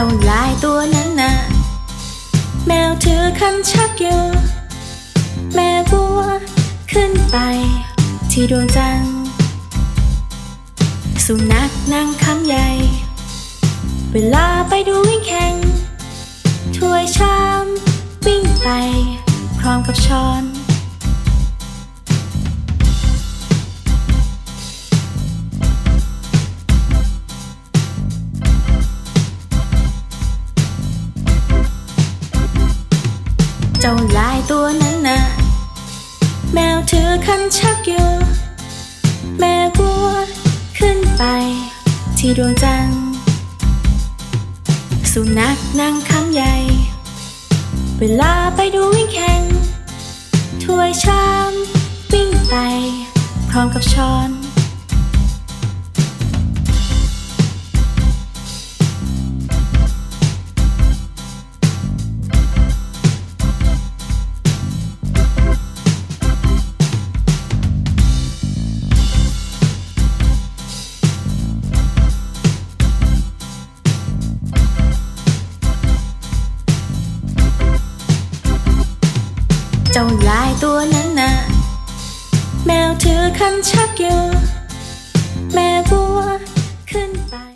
จ้าลายตัวนั้นน่ะแมวถือคันชักอยู่ แม่บัวขึ้นไป ที่ดวงจันทร์สุนัขนั่งคำใหญ่ เวลาไปดูวิ่งแข่งถ้วยชาม วิ่งไป พร้อมกับช้อน จ้าลายตัวนั้นน่ะแมวถือคันชักอยู่ แม่บัวขึ้นไป ที่ดวงจันทร์สุนัขนั่งคำใหญ่ เวลาไปดูวิ่งแข่งถ้วยชามวิ่งไป พร้อมกับช้อน จ้าลายตัวนั้นน่ะแมวถือคันชักอยู่